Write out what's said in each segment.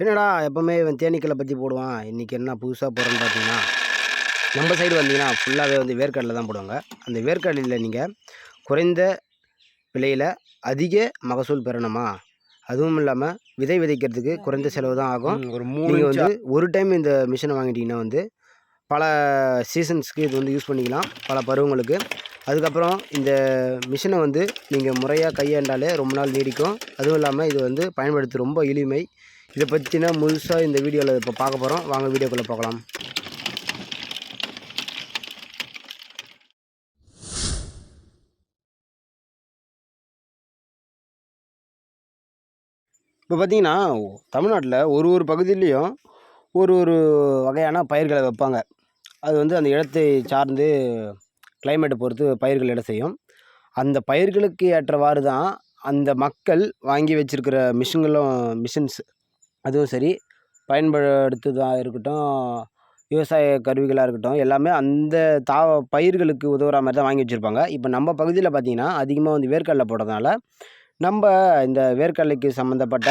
என்னடா எப்போவுமே இவன் தேனீக்களை பற்றி போடுவான். இன்றைக்கி என்ன புதுசாக போகிறோன்னு பார்த்தீங்கன்னா நம்ம சைடு வந்தீங்கன்னா ஃபுல்லாகவே வந்து வேர்க்கடலை தான் போடுவாங்க. அந்த வேர்க்கடலையில் நீங்கள் குறைந்த விலையில் அதிக மகசூல் பெறணுமா? அதுவும் இல்லாமல் விதை விதைக்கிறதுக்கு குறைந்த செலவு தான் ஆகும். ஒரு மூணு வந்து ஒரு டைம் இந்த மிஷினை வாங்கிட்டீங்கன்னா வந்து பல சீசன்ஸ்க்கு இது வந்து யூஸ் பண்ணிக்கலாம். பல பருவங்களுக்கு. அதுக்கப்புறம் இந்த மிஷினை வந்து நீங்கள் முறையாக கையாண்டாலே ரொம்ப நாள் நீடிக்கும். அதுவும் இல்லாமல் இது வந்து பயன்படுத்த ரொம்ப எளிமை. இதை பற்றினா முழுசாக இந்த வீடியோவில் இப்போ பார்க்க போகிறோம் வாங்க வீடியோக்குள்ளே பார்க்கலாம் இப்போ பார்த்தீங்கன்னா தமிழ்நாட்டில் ஒரு ஒரு பகுதியிலையும் ஒரு ஒரு வகையான பயிர்களை வைப்பாங்க. அது வந்து அந்த இடத்தை சார்ந்து கிளைமேட்டை பொறுத்து பயிர்கள் இட செய்யும். அந்த பயிர்களுக்கு ஏற்றவாறு தான் அந்த மக்கள் வாங்கி வச்சுருக்கிற மிஷின்களும் மிஷின்ஸ் அதுவும் சரி பயன்படுத்துதாக இருக்கட்டும் விவசாய கருவிகளாக இருக்கட்டும் எல்லாமே அந்த தா பயிர்களுக்கு உதவுற மாதிரி தான் வாங்கி வச்சுருப்பாங்க. இப்போ நம்ம பகுதியில் பார்த்திங்கன்னா அதிகமாக வந்து வேர்க்கடலை போடுறதுனால நம்ம இந்த வேர்க்கடலைக்கு சம்மந்தப்பட்ட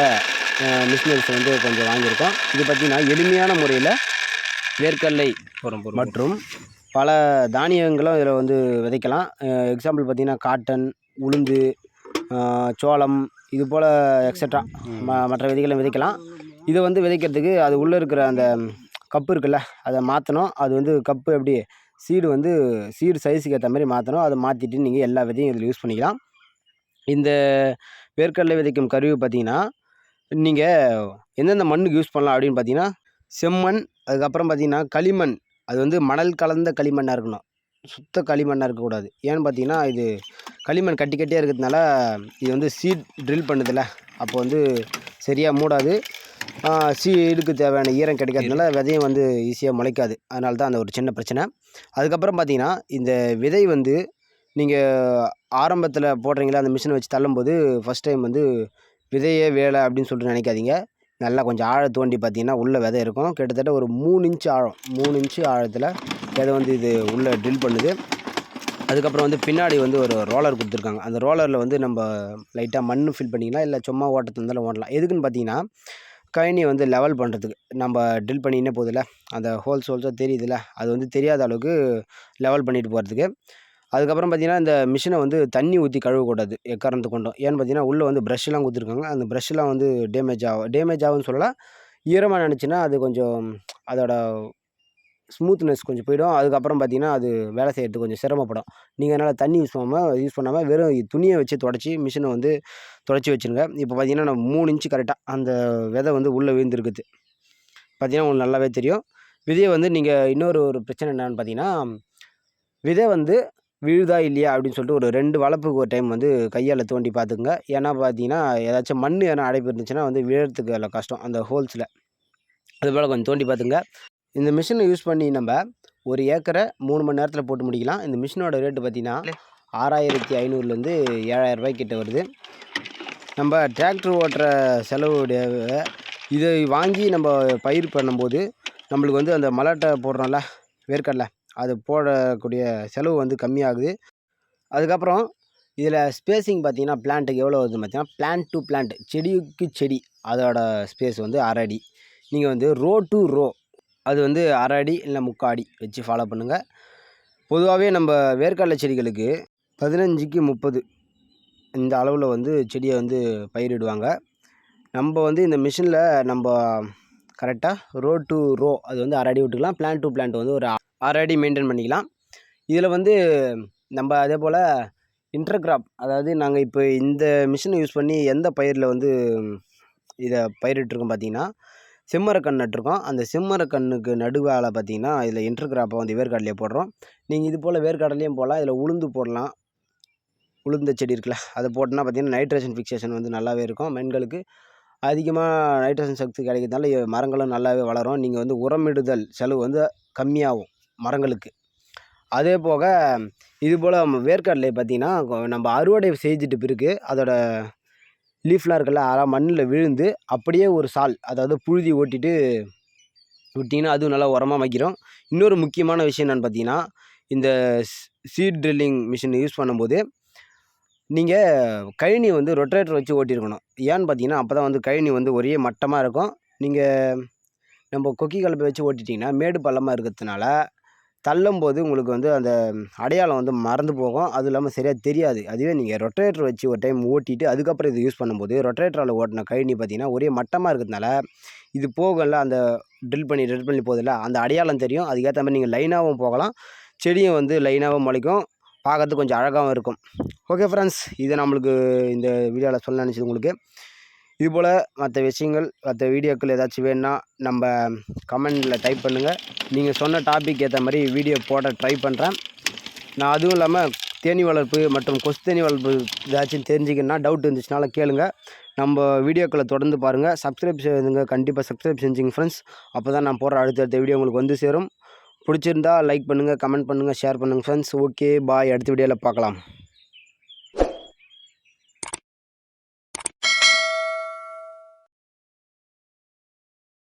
மிஷினரிஸ் வந்து கொஞ்சம் வாங்கியிருக்கோம். இது பார்த்திங்கன்னா எளிமையான முறையில் வேர்க்கடலை மற்றும் பல தானியங்களும் இதில் வந்து விதைக்கலாம். எக்ஸாம்பிள் பார்த்திங்கன்னா காட்டன் உளுந்து சோளம் இது போல் எக்ஸட்ரா ம. மற்ற விதைகளை விதைக்கலாம். இதை வந்து விதைக்கிறதுக்கு அது உள்ளே இருக்கிற அந்த கப்பு இருக்குல்ல அதை மாற்றணும் அது வந்து கப்பு எப்படி சீடு வந்து சீடு சைஸுக்கு ஏற்ற மாதிரி மாற்றணும் அதை மாற்றிட்டு நீங்கள் எல்லா விதையும் இதில் யூஸ் பண்ணிக்கலாம். இந்த வேர்க்கடலை விதைக்கும் கருவி பார்த்தீங்கன்னா நீங்கள் எந்தெந்த மண்ணுக்கு யூஸ் பண்ணலாம் அப்படின்னு பார்த்தீங்கன்னா செம்மண் அதுக்கப்புறம் பார்த்தீங்கன்னா களிமண். அது வந்து மணல் கலந்த களிமண்ணாக இருக்கணும். சுத்த களிமண்ணாக இருக்கக்கூடாது. ஏன்னு பார்த்தீங்கன்னா இது களிமண் கட்டி கட்டியாக இருக்கிறதுனால இது வந்து சீட் ட்ரில் பண்ணுதில்ல. அப்போ வந்து சரியாக மூடாது. சீடுக்கு தேவையான ஈரம் கிடைக்காதனால விதையும் வந்து ஈஸியாக முளைக்காது. அதனால தான் அந்த ஒரு சின்ன பிரச்சனை. அதுக்கப்புறம் பார்த்தீங்கன்னா இந்த விதை வந்து நீங்கள் ஆரம்பத்தில் போடுறீங்களா அந்த மிஷினை வச்சு தள்ளும்போது ஃபஸ்ட் டைம் வந்து விதையே வேலை அப்படின்னு சொல்லிட்டு நினைக்காதீங்க. நல்லா கொஞ்சம் ஆழ தோண்டி பார்த்தீங்கன்னா உள்ளே விதை இருக்கும். கிட்டத்தட்ட ஒரு மூணு இன்ச்சு ஆழம். மூணு இன்ச்சு ஆழத்தில் விதை வந்து இது உள்ளே ட்ரில் பண்ணுது. அதுக்கப்புறம் வந்து பின்னாடி வந்து ஒரு ரோலர் கொடுத்துருக்காங்க. அந்த ரோலரில் வந்து நம்ம லைட்டாக மண் ஃபில் பண்ணிக்கலாம். இல்லை சும்மா ஓட்டத்து இருந்தாலும் ஓட்டலாம். எதுக்குன்னு பார்த்தீங்கன்னா கழனியை வந்து லெவல் பண்ணுறதுக்கு நம்ம ட்ரில் பண்ணினே போதில்ல அந்த ஹோல்ஸ் ஹோல்ஸாக தெரியுதுல்ல? அது வந்து தெரியாத அளவுக்கு லெவல் பண்ணிட்டு போகிறதுக்கு அதுக்கப்புறம் பார்த்தீங்கன்னா இந்த மிஷினை வந்து தண்ணி ஊற்றி கழுவக்கூடாது. எக்காரணத்து கொண்டும். ஏன்னு பார்த்தீங்கன்னா உள்ளே வந்து ப்ரஷ்லாம் கொடுத்துருக்காங்க. அந்த ப்ரஷ்லாம் வந்து டேமேஜ் ஆகும் டேமேஜ் ஆகும்னு சொல்லலாம். ஈரமாக நினச்சின்னா அது கொஞ்சம் அதோட ஸ்மூத்னஸ் கொஞ்சம் போயிடும். அதுக்கப்புறம் பார்த்தீங்கன்னா அது வேலை செய்கிறதுக்கு கொஞ்சம் சிரமப்படும். நீங்கள் அதனால் தண்ணி யூஸ் பண்ணாமல் யூஸ் பண்ணாமல் வெறும் துணியை வச்சு தொடச்சி மிஷினை வந்து தொடச்சி வச்சுருங்க. இப்போ பார்த்தீங்கன்னா நம்ம மூணு இன்ச்சு கரெக்டாக அந்த விதை வந்து உள்ளே விழுந்துருக்குது. பார்த்தீங்கன்னா உங்களுக்கு நல்லாவே தெரியும். விதையை வந்து நீங்கள் இன்னொரு ஒரு பிரச்சனை என்னென்னு பார்த்தீங்கன்னா விதை வந்து விழுதா இல்லையா அப்படின்னு சொல்லிட்டு ஒரு ரெண்டு வளப்புக்கு ஒரு டைம் வந்து கையால் தோண்டி பார்த்துக்குங்க ஏன்னா பார்த்தீங்கன்னா ஏதாச்சும் மண் எதனா அடைப்பு இருந்துச்சுன்னா வந்து விழுறதுக்கு அதில் கஷ்டம். அந்த ஹோல்ஸில் அது போல் கொஞ்சம் தோண்டி பார்த்துங்க இந்த மிஷினை யூஸ் பண்ணி நம்ம ஒரு ஏக்கரை மூணு மணி நேரத்தில் போட்டு முடிக்கலாம். இந்த மிஷினோட ரேட்டு பார்த்தீங்கன்னா ஆறாயிரத்தி ஐநூறுலேருந்து ஏழாயிரம் ரூபாய் கிட்ட வருது. நம்ம டிராக்டர் ஓட்டுற செலவுடைய இதை வாங்கி நம்ம பயிர் பண்ணும்போது நம்மளுக்கு வந்து அந்த மலாட்டை போடுறோம்ல வேர்க்கடலை அது போடக்கூடிய செலவு வந்து கம்மியாகுது. அதுக்கப்புறம் இதில் ஸ்பேஸிங் பார்த்தீங்கன்னா பிளான்ட்டுக்கு எவ்வளோ வருதுன்னு பார்த்தீங்கன்னா பிளான்ட் டு பிளான்ட் செடிக்கு செடி அதோட ஸ்பேஸ் வந்து அரை அடி நீங்கள் வந்து ரோ டு ரோ அது வந்து அரை அடி இல்லை முக்கால் அடி வச்சு ஃபாலோ பண்ணுங்கள் பொதுவாகவே நம்ம வேர்க்கடலை செடிகளுக்கு பதினஞ்சுக்கு முப்பது இந்த அளவில் வந்து செடியை வந்து பயிரிடுவாங்க. நம்ம வந்து இந்த மிஷினில் நம்ம கரெக்டாக ரோ டு ரோ அது வந்து அரை அடி விட்டுக்கலாம். பிளான்ட் டு பிளான்ட் வந்து ஒரு அரை அடி மெயின்டைன் பண்ணிக்கலாம். இதில் வந்து நம்ம அதே போல் இன்டர்கிராப் அதாவது நாங்கள் இப்போ இந்த மிஷினை யூஸ் பண்ணி எந்த பயிரில் வந்து இதை பயிரிட்டிருக்கோம் பார்த்தீங்கன்னா செம்மரக்கண் நட்டிருக்கோம் அந்த செம்மரக்கண்ணுக்கு நடுவால் பார்த்தீங்கன்னா இதில் இன்டர்கிராப்பை வந்து வேர்க்கடலையை போடுறோம். நீங்கள் இது போல் வேர்க்கடலையும் போடலாம். இதில் உளுந்து போடலாம். உளுந்த செடி இருக்குல்ல அதை போட்டோன்னா பார்த்திங்கன்னா நைட்ரஜன் ஃபிக்சேஷன் வந்து நல்லாவே இருக்கும். மென்களுக்கு அதிகமாக நைட்ரஜன் சக்தி கிடைக்கிறதுனால மரங்களும் நல்லாவே வளரும். நீங்கள் வந்து உரமிடுதல் செலவு வந்து கம்மியாகும் மரங்களுக்கு. அதே போக இது போல் வேர்க்கடலை பார்த்தீங்கன்னா நம்ம அறுவடை செஞ்சுட்டு பிறகு அதோட லீஃப்லாம் இருக்குல்ல அதெல்லாம் மண்ணில் விழுந்து அப்படியே ஒரு சால் அதாவது புழுதி ஓட்டிட்டு விட்டிங்கன்னா அதுவும் நல்லா உரமாக வைக்கிறோம். இன்னொரு முக்கியமான விஷயம் என்னென்னு பார்த்தீங்கன்னா இந்த சீட் ட்ரில்லிங் மிஷின் யூஸ் பண்ணும்போது நீங்கள் கழனி வந்து ரொட்டேட்டர் வச்சு ஓட்டியிருக்கணும். ஏன்னு பார்த்தீங்கன்னா அப்போ தான் வந்து கழனி வந்து ஒரே மட்டமாக இருக்கும். நீங்கள் நம்ம கொக்கி கலப்பை வச்சு ஓட்டிட்டிங்கன்னா மேடு பள்ளமாக இருக்கிறதுனால தள்ளும்போது உங்களுக்கு வந்து அந்த அடையாளம் வந்து மறந்து போகும். அதுவும் இல்லாமல் சரியாக தெரியாது. அதுவே நீங்கள் ரொட்டேட்டர் வச்சு ஒரு டைம் ஓட்டிட்டு அதுக்கப்புறம் இது யூஸ் பண்ணும்போது ரொட்டேட்டரால் ஓட்டின கழனி பார்த்தீங்கன்னா ஒரே மட்டமாக இருக்கிறதுனால இது போகல அந்த ட்ரில் பண்ணி ட்ரில் பண்ணி போதில்ல அந்த அடையாளம் தெரியும். அதுக்கேற்ற மாதிரி நீங்கள் லைனாகவும் போகலாம். செடியும் வந்து லைனாகவும் முளைக்கும். பார்க்கறதுக்கு கொஞ்சம் அழகாகவும் இருக்கும். ஓகே ஃப்ரெண்ட்ஸ் இது நம்மளுக்கு இந்த வீடியோவில் சொல்ல நினச்சது உங்களுக்கு. இதுபோல் மற்ற விஷயங்கள் மற்ற வீடியோக்கள் ஏதாச்சும் வேணுன்னா நம்ம கமெண்டில் டைப் பண்ணுங்கள் நீங்கள் சொன்ன டாபிக் ஏற்ற மாதிரி வீடியோ போட ட்ரை பண்ணுறேன் நான் அதுவும் இல்லாமல் தேனி வளர்ப்பு மற்றும் கொசு தேனி வளர்ப்பு ஏதாச்சும் தெரிஞ்சுக்கணுன்னா டவுட் இருந்துச்சுனால கேளுங்க. நம்ம வீடியோக்களை தொடர்ந்து பாருங்கள் சப்ஸ்கிரைப் செய்யுங்க கண்டிப்பாக சப்ஸ்கிரைப் செஞ்சுங்க ஃப்ரெண்ட்ஸ் அப்போ தான் நான் போகிற அடுத்தடுத்த வீடியோ உங்களுக்கு வந்து சேரும். பிடிச்சிருந்தா லைக் பண்ணுங்கள் கமெண்ட் பண்ணுங்கள் ஷேர் பண்ணுங்கள் ஃப்ரெண்ட்ஸ் ஓகே பாய் அடுத்த வீடியோவில் பார்க்கலாம்.